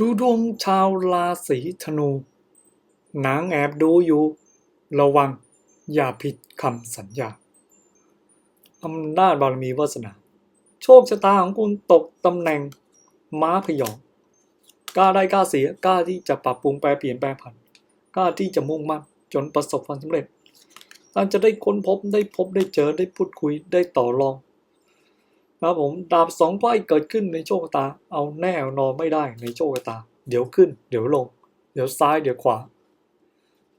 ดูดวงชาวราศีธนู นางแอบดูอยู่ ระวังอย่าผิดคำสัญญาอำนาจบารมีวาสนา โชคชะตาของคุณตกตำแหน่งม้าพยองกล้าได้กล้าเสียกล้าที่จะปรับปรุงแปลเปลี่ยนแปลผันกล้าที่จะมุ่งมั่นจนประสบความสำเร็จท่านจะได้ค้นพบได้พบได้เจอได้พูดคุยได้ต่อรอง ครับผมดาบสองไพ่เกิดขึ้นในโชคชะตา เอาแน่นอนไม่ได้ในโชคชะตา เดี๋ยวขึ้น เดี๋ยวลง เดี๋ยวซ้ายเดี๋ยวขวา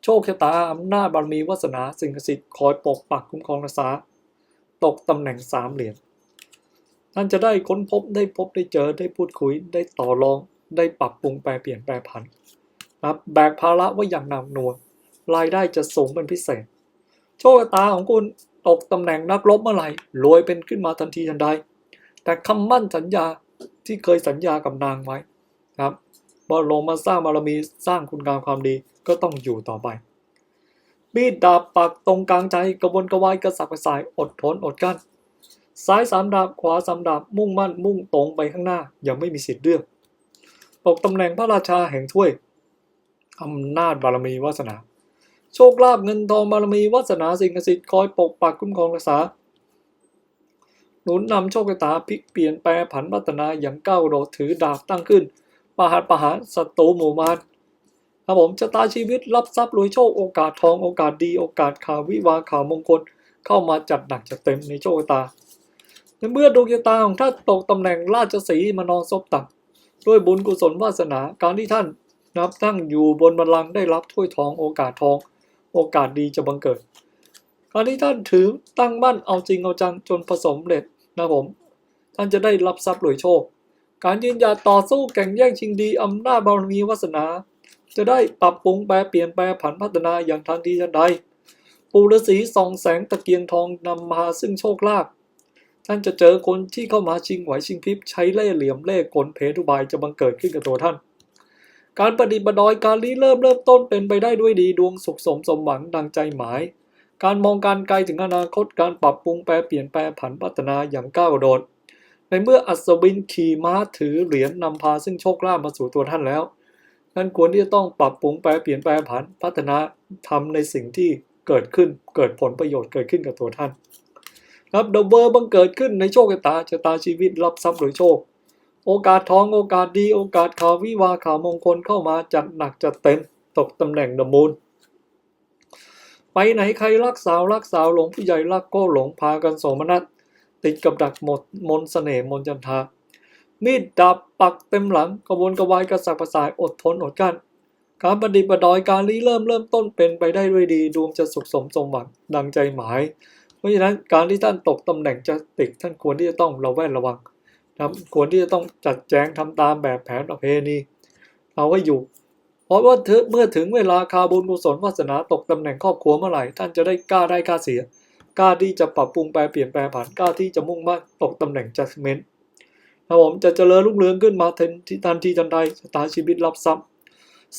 โชคชะตาอำนาจบารมีวาสนาสิ่งศักดิ์สิทธิ์คอยปกปักคุ้มครองรักษาตกตำแหน่งสามเหรียญท่านจะได้ค้นพบได้พบได้เจอได้พูดคุยได้ต่อรอง ได้ปรับปรุงแปลเปลี่ยนแปลผันนะครับแบกภาระไว่าอย่างหนักหน่วงรายได้จะสูงเป็นพิเศษ โชคชะตาของคุณ ตกตำแหน่งนักรบเมื่อไหร่รวยเป็นขึ้นมาทันทีทันใด แต่คำมั่นสัญญาที่เคยสัญญากับนางไว้ครับว่าลงมาสร้างบารมีสร้างคุณงามความดีก็ต้องอยู่ต่อไปมีดดาบปักตรงกลางใจกระวนกระวายกระสับกระส่ายอดทนอดกลั้นซ้ายสามดาบขวาสามดาบมุ่งมั่นมุ่งตรงไปข้างหน้ายังไม่มีสิทธิ์เลือกตกตำแหน่งพระราชาแห่งถ้วยอำนาจบารมีวาสนา โชคลาภเงินทองบารมีวาสนาสิ่งศักดิ์สิทธิ์คอยปกปักคุ้มครองรักษา หนุนนำโชคชะตาพลิกเปลี่ยนแปลผันพัฒนาอย่างก้าวโดดถือดาบตั้งขึ้นประหัตประหารศัตรูหมู่มารครับผมชะตาชีวิตรับทรัพย์รวยโชคโอกาสทองโอกาสดีโอกาสข่าววิวาข่าวมงคลเข้ามาจัดหนักจัดเต็มในโชคชะตาในเมื่อดวงชะตาของท่านตกตำแหน่งราชสีมานอนซบตักด้วยบุญกุศลวาสนาการที่ท่านนับตั้งอยู่บนบัลลังก์ได้รับถ้วยทองโอกาสทอง โอกาสดีจะบังเกิดการที่ท่านถือตั้งมั่นเอาจริงเอาจังจนผสมเร็จนะผม ท่านจะได้รับทรัพย์รวยโชค การยืนหยัดต่อสู้แข่งแย่งชิงดีอำนาจบารมีวาสนา จะได้ปรับปรุงแปลเปลี่ยนแปลผันพัฒนาอย่างทันทีทันใดปูฤาษีส่องแสงตะเกียงทองนำมาซึ่งโชคลาภท่านจะเจอคนที่เข้ามาชิงไหวชิงพริบใช้เล่ห์เหลี่ยมเล่ห์กลเพทุบายจะบังเกิดขึ้นกับตัวท่าน การปฏิบัติดอยการนี้เริ่มเริ่มต้นเป็นไปได้ด้วยดีดวงสุขสมสมหวังดังใจหมาย การมองการไกลถึงอนาคตการปรับปรุงแปลเปลี่ยนแปลผันพัฒนาอย่างก้าวกระโดด ในเมื่ออัศวินขี่ม้าถือเหรียญนำพาซึ่งโชคลาภมาสู่ตัวท่านแล้วท่านควรที่จะต้องปรับปรุงแปลเปลี่ยนแปลผันพัฒนาทำในสิ่งที่เกิดขึ้นเกิดผลประโยชน์เกิดขึ้นกับตัวท่าน ครับเดอะเวอร์บังเกิดขึ้นในโชคชะตาชะตาชีวิตรับทรัพย์โดยโชค โอกาสทองโอกาสดีโอกาสข่าววิวาข่าวมงคลเข้ามาจัดหนักจัดเต็มตกตำแหน่งเดมูนไปไหนใครรักสาวรักสาวหลงผู้ใหญ่รักก็หลงพากันโสมนัสติดกับดักหมดมนต์เสน่ห์มนจันทามีดดาบปักเต็มหลังกระวนกระวายกระสับกระส่ายอดทนอดกลั้นการประดิษฐ์ประดอยการรีเริ่มเริ่มต้นเป็นไปได้ด้วยดีดวงจะสุขสมสมหวังดังใจหมาย เพราะฉะนั้นการที่ท่านตกตำแหน่งจะติดท่านควรที่จะต้องระแวดระวัง นะครับควรที่จะต้องจัดแจงทำตามแบบแผนประเพณีเอาไว้อยู่ เพราะว่าเมื่อถึงเวลาคาบุญกุศลวาสนาตกตำแหน่งครอบครัวเมื่อไหร่ท่านจะได้กล้าได้กล้าเสียกล้าที่จะปรับปรุงแปลเปลี่ยนแปลผันกล้าที่จะมุ่งมั่นตกตำแหน่งจัดเมนนะผมจะเจริญรุ่งเรืองขึ้นมาทันทีทันทีทันใดชะตาชีวิตรับทรัพย์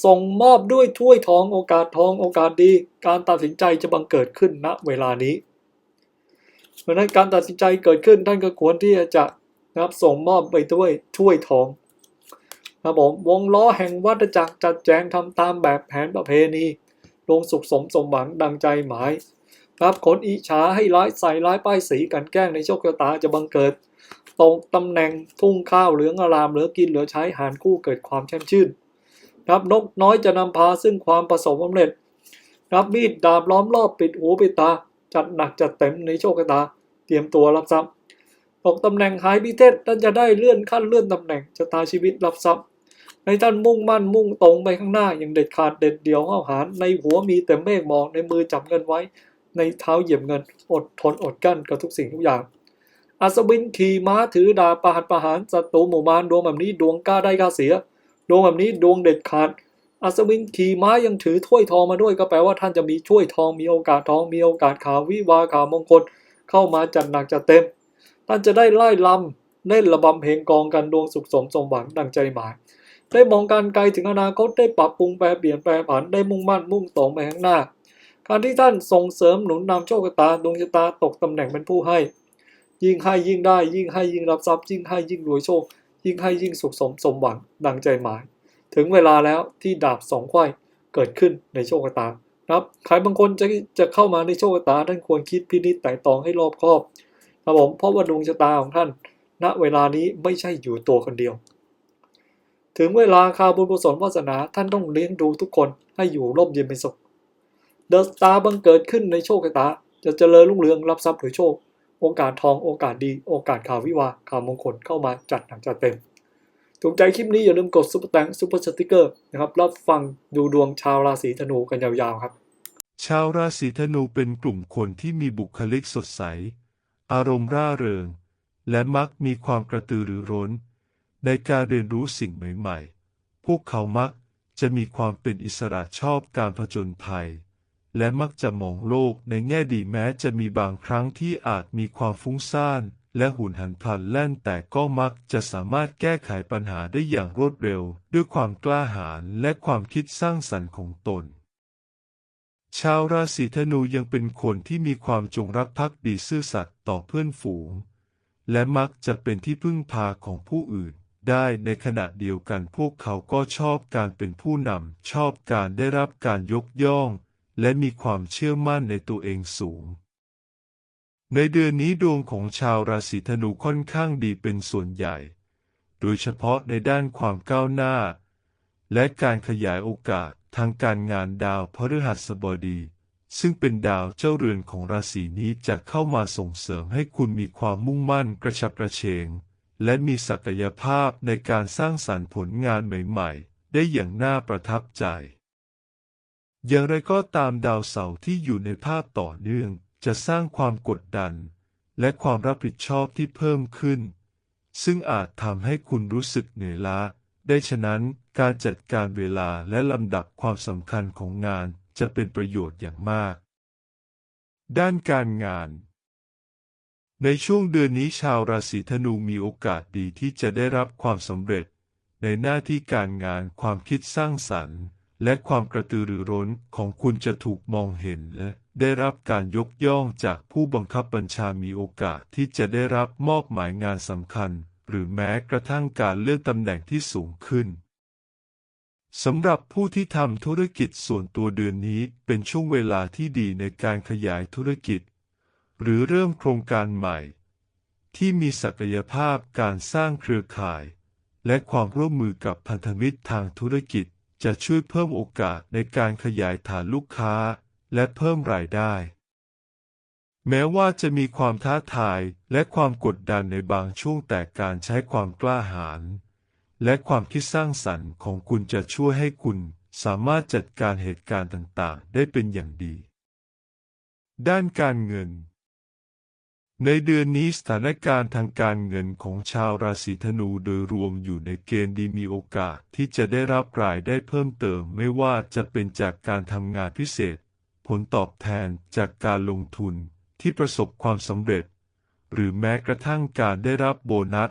ส่งมอบด้วยถ้วยทองโอกาสทองโอกาสดี การตัดสินใจจะบังเกิดขึ้นณเวลานี้เพราะนั้นการตัดสินใจเกิดขึ้นท่านก็ควรที่จะ นะครับ ส่งมอบไปด้วยถ้วยทองนะผมวงล้อแห่งวัฏจักรจัดแจงทำตามแบบแผนประเพณีลงสุขสมสมหวังดังใจหมายครับขนอิจฉาให้ร้ายใส่ร้ายป้ายสีกันแกล้งในโชคชะตาจะบังเกิดตรงตำแหน่งทุ่งข้าวเหลืองอารามเหลือกินเหลือใช้หารคู่เกิดความแช่มชื่นครับนกน้อยจะนำพาซึ่งความประสบความสำเร็จครับมีดดาบล้อมรอบปิดหูปิดตา จัดหนักจัดเต็มในโชคชะตา เตรียมตัวรับทรัพย์ ตกตำแหน่งหายพิเทศท่านจะได้เลื่อนขั้นเลื่อนตำแหน่งชะตาชีวิตรับทรัพย์ในท่านมุ่งมั่นมุ่งตรงไปข้างหน้าอย่างเด็ดขาดเด็ดเดี่ยวเข้าหารในหัวมีแต่เมฆหมอกในมือจับเงินไว้ ในเท้าเหยียบเงิน อดทนอดกั้นกับทุกสิ่งทุกอย่าง อัศวินขี่ม้าถือดาบประหัตประหารศัตรูหมู่มารดวงแบบนี้ดวงกล้าได้กล้าเสีย ดวงแบบนี้ดวงเด็ดขาด อัศวินขี่ม้ายังถือถ้วยทองมาด้วยก็แปลว่าท่านจะมีถ้วยทองมีโอกาสทองมีโอกาสข่าววิวาข่าวมงคลเข้ามาจัดหนักจัดเต็ม ท่านจะได้ไล่ลำเล่นระบำเพลงกองกันดวงสุขสมสมหวังดังใจหมาย ได้มองการไกลถึงอนาคตได้ปรับปรุงแปลเปลี่ยนแปลผันได้มุ่งมั่นมุ่งตรงไปข้างหน้า การที่ท่านส่งเสริมหนุนนำโชคชะตาดวงชะตาตกตำแหน่งเป็นผู้ให้ ยิ่งให้ยิ่งได้ ยิ่งให้ยิ่งรับทรัพย์ยิ่งให้ยิ่งรวยโชค ยิ่งให้ยิ่งสุขสมสมหวังดังใจหมาย ถึงเวลาแล้วที่ดาบสองไขว้เกิดขึ้นในโชคชะตาครับใครบางคนจะจะเข้ามาในโชคชะตาท่านควรคิดพินิจไต่ตองให้รอบคอบ ครับผมเพราะว่าดวงชะตาของท่าน ณเวลานี้ไม่ใช่อยู่ตัวคนเดียว ถึงเวลาคาวบุญกุศลวาสนาท่านต้องเลี้ยงดูทุกคนให้อยู่ร่มเย็นเป็นสุขเดอะสตาร์บังเกิดขึ้นในโชคชะตา จะเจริญรุ่งเรืองรับทรัพย์หรือโชค โอกาสทองโอกาสดี โอกาสข่าววิวาข่าวมงคลเข้ามาจัดหนักจัดเต็มถูกใจคลิปนี้อย่าลืมกดซุปเปอร์แตงซุปเปอร์สติกเกอร์นะครับรับฟังดูดวงชาวราศีธนูกันยาวๆครับ ชาวราศีธนูเป็นกลุ่มคนที่มีบุคลิกสดใส อารมณ์ร่าเริง และมักมีความกระตือรือร้น ในการเรียนรู้สิ่งใหม่ๆ พวกเขามักจะมีความเป็นอิสระชอบการผจญภัย และมักจะมองโลกในแง่ดีแม้จะมีบางครั้งที่อาจมีความฟุ้งซ่านและหุนหันพลันแล่นแต่ก็มักจะสามารถแก้ไขปัญหาได้อย่างรวดเร็ว ด้วยความกล้าหาญและความคิดสร้างสรรค์ของตน ชาวราศีธนูยังเป็นคนที่มีความจงรักภักดีซื่อสัตย์ต่อเพื่อนฝูง และมักจะเป็นที่พึ่งพาของผู้อื่น ได้ในขณะเดียวกันพวกเขาก็ชอบการเป็นผู้นำชอบการได้รับการยกย่อง และมีความเชื่อมั่นในตัวเองสูง ในเดือนนี้ดวงของชาวราศีธนูค่อนข้างดีเป็นส่วนใหญ่ โดยเฉพาะในด้านความก้าวหน้า และการขยายโอกาส ทางการงานดาวพฤหัสบดี ซึ่งเป็นดาวเจ้าเรือนของราศีนี้จะเข้ามาส่งเสริมให้คุณมีความมุ่งมั่นกระฉับกระเฉง และมีศักยภาพในการสร้างสรรค์ผลงานใหม่ๆ ได้อย่างน่าประทับใจ อย่างไรก็ตามดาวเสาร์ที่อยู่ในภาพต่อเนื่องจะสร้างความกดดัน และความรับผิดชอบที่เพิ่มขึ้น ซึ่งอาจทำให้คุณรู้สึกเหนื่อยล้า ได้ฉะนั้นการจัดการเวลาและลำดับความสำคัญของงานจะเป็นประโยชน์อย่างมาก ด้านการงาน ในช่วงเดือนนี้ชาวราศีธนูมีโอกาสดีที่จะได้รับความสำเร็จ ในหน้าที่การงานความคิดสร้างสรรค์ และความกระตือรือร้นของคุณจะถูกมองเห็นและได้รับการยกย่องจากผู้บังคับบัญชามีโอกาสที่จะได้รับมอบหมายงานสำคัญ หรือแม้กระทั่งการเลื่อนตำแหน่งที่สูงขึ้นสำหรับผู้ที่ทำธุรกิจส่วนตัวเดือนนี้เป็นช่วงเวลาที่ดีในการขยายธุรกิจ หรือเริ่มโครงการใหม่ ที่มีศักยภาพการสร้างเครือข่าย และความร่วมมือกับพันธมิตรทางธุรกิจจะช่วยเพิ่มโอกาสในการขยายฐานลูกค้า และเพิ่มรายได้ แม้ว่าจะมีความท้าทายและความกดดันในบางช่วงแต่การใช้ความกล้าหาญและความคิดสร้างสรรค์ของคุณจะช่วยให้คุณสามารถจัดการเหตุการณ์ต่างๆ ได้เป็นอย่างดี ด้านการเงิน ในเดือนนี้สถานการณ์ทางการเงินของชาวราศีธนูโดยรวมอยู่ในเกณฑ์ดีมีโอกาสที่จะได้รับรายได้เพิ่มเติมไม่ว่าจะเป็นจากการทำงานพิเศษ ผลตอบแทนจากการลงทุน ที่ประสบความสำเร็จ หรือแม้กระทั่งการได้รับโบนัส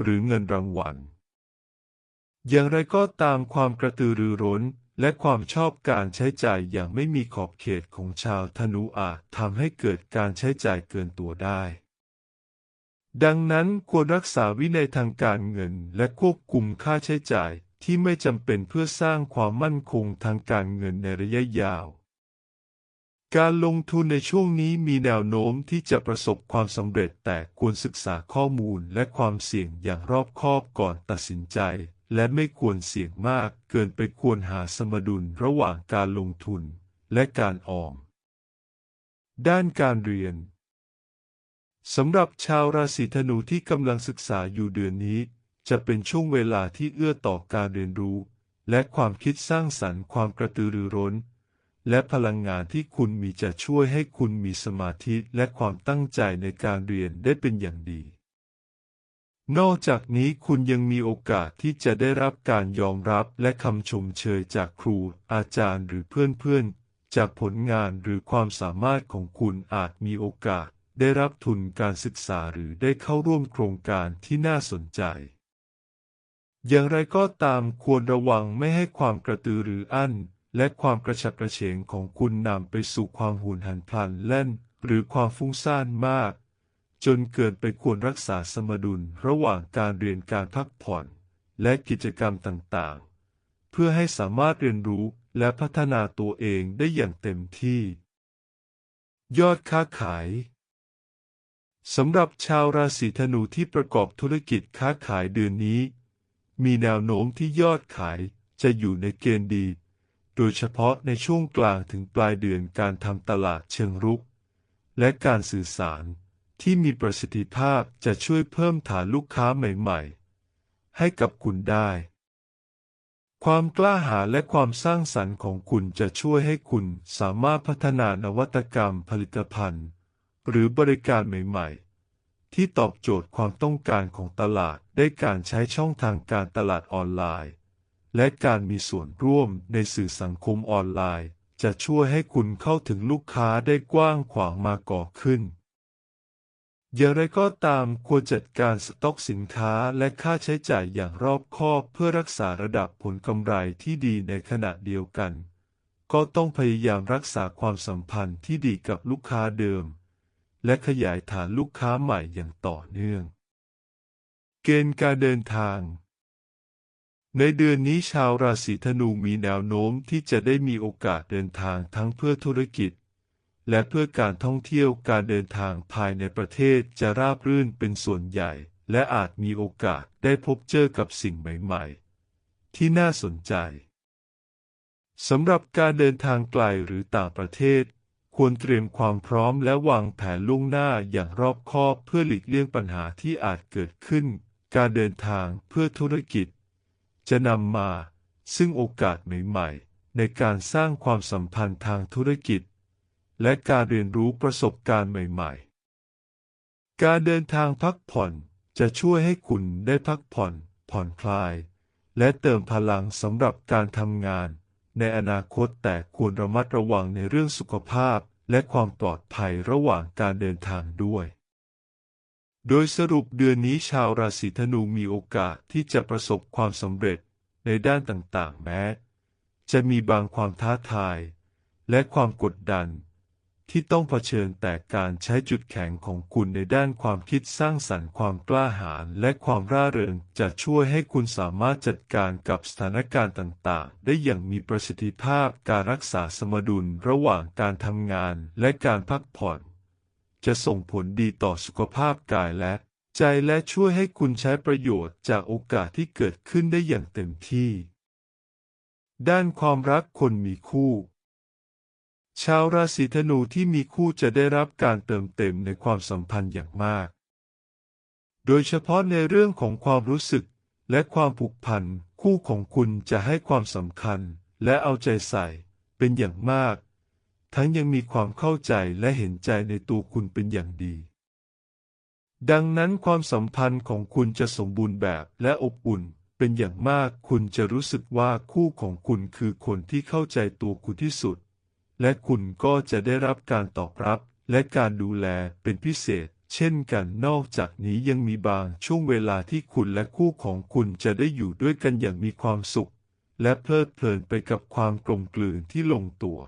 หรือเงินรางวัล อย่างไรก็ตามความกระตือรือร้นและความชอบการใช้จ่ายอย่างไม่มีขอบเขตของชาวธนูอาจทำให้เกิดการใช้จ่ายเกินตัวได้ ดังนั้นควรรักษาวินัยทางการเงินและควบคุมค่าใช้จ่ายที่ไม่จำเป็นเพื่อสร้างความมั่นคงทางการเงินในระยะยาว การลงทุนในช่วงนี้มีแนวโน้มที่จะประสบความสำเร็จแต่ควรศึกษาข้อมูลและความเสี่ยงอย่างรอบคอบก่อนตัดสินใจ และไม่ควรเสี่ยงมากเกินไปควรหาสมดุลระหว่างการลงทุนและการออม ด้านการเรียนสำหรับชาวราศีธนูที่กำลังศึกษาอยู่เดือนนี้ จะเป็นช่วงเวลาที่เอื้อต่อการเรียนรู้ และความคิดสร้างสรรค์ความกระตือรือร้น และพลังงานที่คุณมีจะช่วยให้คุณมีสมาธิและความตั้งใจในการเรียนได้เป็นอย่างดี นอกจากนี้คุณยังมีโอกาสที่จะได้รับการยอมรับและคำชมเชยจากครู อาจารย์หรือเพื่อนๆ จากผลงานหรือความสามารถของคุณอาจมีโอกาส ได้รับทุนการศึกษาหรือได้เข้าร่วมโครงการที่น่าสนใจอย่างไรก็ตามควรระวังไม่ให้ความกระตือรือร้น และความกระฉับกระเฉงของคุณนำไปสู่ความหุนหันพลันแล่น หรือความฟุ้งซ่านมาก จนเกินไปควรรักษาสมดุลระหว่างการเรียนการพักผ่อน และกิจกรรมต่างๆ เพื่อให้สามารถเรียนรู้และพัฒนาตัวเองได้อย่างเต็มที่ ยอดค้าขายสำหรับชาวราศีธนูที่ประกอบธุรกิจค้าขายเดือนนี้ มีแนวโน้มที่ยอดขายจะอยู่ในเกณฑ์ดี ดยเฉพาะในช่วงกลางถึงปลายเดือนการทำตลาดเชิงรุก และการสื่อสารที่มีประสิทธิภาพจะช่วยเพิ่มฐานลูกค้าใหม่ๆ ให้กับคุณได้ ความกล้าหาญและความสร้างสรรค์ของคุณจะช่วยให้คุณสามารถพัฒนานวัตกรรมผลิตภัณฑ์ หรือบริการใหม่ๆ ที่ตอบโจทย์ความต้องการของตลาดได้การใช้ช่องทางการตลาดออนไลน์ และการมีส่วนร่วมในสื่อสังคมออนไลน์ จะช่วยให้คุณเข้าถึงลูกค้าได้กว้างขวางมากก่อขึ้น อย่างไรก็ตามควรจัดการสต็อกสินค้าและค่าใช้จ่ายอย่างรอบคอบเพื่อรักษาระดับผลกำไรที่ดีในขณะเดียวกัน ก็ต้องพยายามรักษาความสัมพันธ์ที่ดีกับลูกค้าเดิม และขยายฐานลูกค้าใหม่อย่างต่อเนื่อง เกณฑ์การเดินทาง ในเดือนนี้ชาวราศีธนูมีแนวโน้มที่จะได้มีโอกาสเดินทางทั้งเพื่อธุรกิจ และเพื่อการท่องเที่ยวการเดินทางภายในประเทศจะราบรื่นเป็นส่วนใหญ่ และอาจมีโอกาสได้พบเจอกับสิ่งใหม่ๆ ที่น่าสนใจสำหรับการเดินทางไกลหรือต่างประเทศ ควรเตรียมความพร้อมและวางแผนล่วงหน้าอย่างรอบคอบเพื่อหลีกเลี่ยงปัญหาที่อาจเกิดขึ้น การเดินทางเพื่อธุรกิจ จะนำมาซึ่งโอกาสใหม่ๆ ในการสร้างความสัมพันธ์ทางธุรกิจ และการเรียนรู้ประสบการณ์ใหม่ๆ การเดินทางพักผ่อนจะช่วยให้คุณได้พักผ่อน ผ่อนคลาย และเติมพลังสำหรับการทำงาน ในอนาคตแต่ควรระมัดระวังในเรื่องสุขภาพและความปลอดภัยระหว่างการเดินทางด้วย โดยสรุปเดือนนี้ชาวราศีธนูมีโอกาสที่จะประสบความสำเร็จในด้านต่างๆ แม้ จะมีบางความท้าทาย และความกดดัน ที่ต้องเผชิญแต่การใช้จุดแข็งของคุณในด้านความคิดสร้างสรรค์ความกล้าหาญและความร่าเริงจะช่วยให้คุณสามารถจัดการกับสถานการณ์ต่างๆ ได้อย่างมีประสิทธิภาพการรักษาสมดุลระหว่างการทำงานและการพักผ่อน จะส่งผลดีต่อสุขภาพกายและ ใจและช่วยให้คุณใช้ประโยชน์จากโอกาสที่เกิดขึ้นได้อย่างเต็มที่ ด้านความรักคนมีคู่ ชาวราศีธนูที่มีคู่จะได้รับการเติมเต็มในความสัมพันธ์อย่างมาก โดยเฉพาะในเรื่องของความรู้สึกและความผูกพัน คู่ของคุณจะให้ความสำคัญ และเอาใจใส่เป็นอย่างมาก ทั้งยังมีความเข้าใจและเห็นใจในตัวคุณเป็นอย่างดี ดังนั้นความสัมพันธ์ของคุณจะสมบูรณ์แบบและอบอุ่นเป็นอย่างมากคุณจะรู้สึกว่าคู่ของคุณคือคนที่เข้าใจตัวคุณที่สุด และคุณก็จะได้รับการตอบรับและการดูแลเป็นพิเศษ เช่นกันนอกจากนี้ยังมีบางช่วงเวลาที่คุณและคู่ของคุณจะได้อยู่ด้วยกันอย่างมีความสุข และเพลิดเพลินไปกับความกลมกลืนที่ลงตัว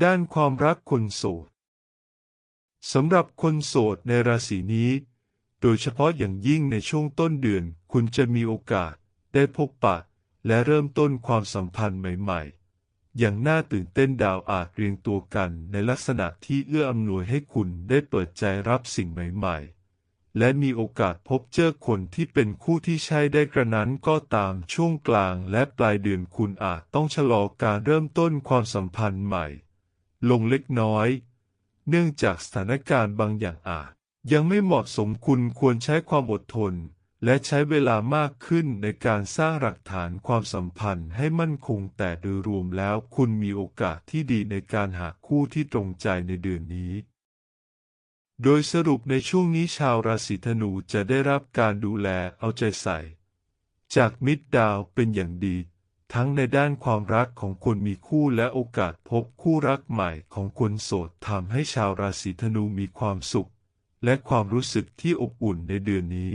ด้านความรักคนโสดสำหรับคนโสดในราศีนี้ โดยเฉพาะอย่างยิ่งในช่วงต้นเดือน คุณจะมีโอกาสได้พบปะ และเริ่มต้นความสัมพันธ์ใหม่ ๆ อย่างน่าตื่นเต้นดาวอาจเรียงตัวกันในลักษณะที่เอื้ออำนวยให้คุณได้เปิดใจรับสิ่งใหม่ ๆ และมีโอกาสพบเจอคนที่เป็นคู่ที่ใช่ได้กระนั้นก็ตามช่วงกลางและปลายเดือนคุณอาจต้องชะลอการเริ่มต้นความสัมพันธ์ใหม่ ลงเล็กน้อย เนื่องจากสถานการณ์บางอย่างอาจ ยังไม่เหมาะสมคุณควรใช้ความอดทน และใช้เวลามากขึ้นในการสร้างหลักฐานความสัมพันธ์ให้มั่นคงแต่โดยรวมแล้วคุณมีโอกาสที่ดีในการหาคู่ที่ตรงใจในเดือนนี้โดยสรุปในช่วงนี้ชาวราศีธนูจะได้รับการดูแลเอาใจใส่ จากมิตรดาวเป็นอย่างดี ทั้งในด้านความรักของคนมีคู่และโอกาสพบคู่รักใหม่ของคนโสดทำให้ชาวราศีธนูมีความสุข และความรู้สึกที่อบอุ่นในเดือนนี้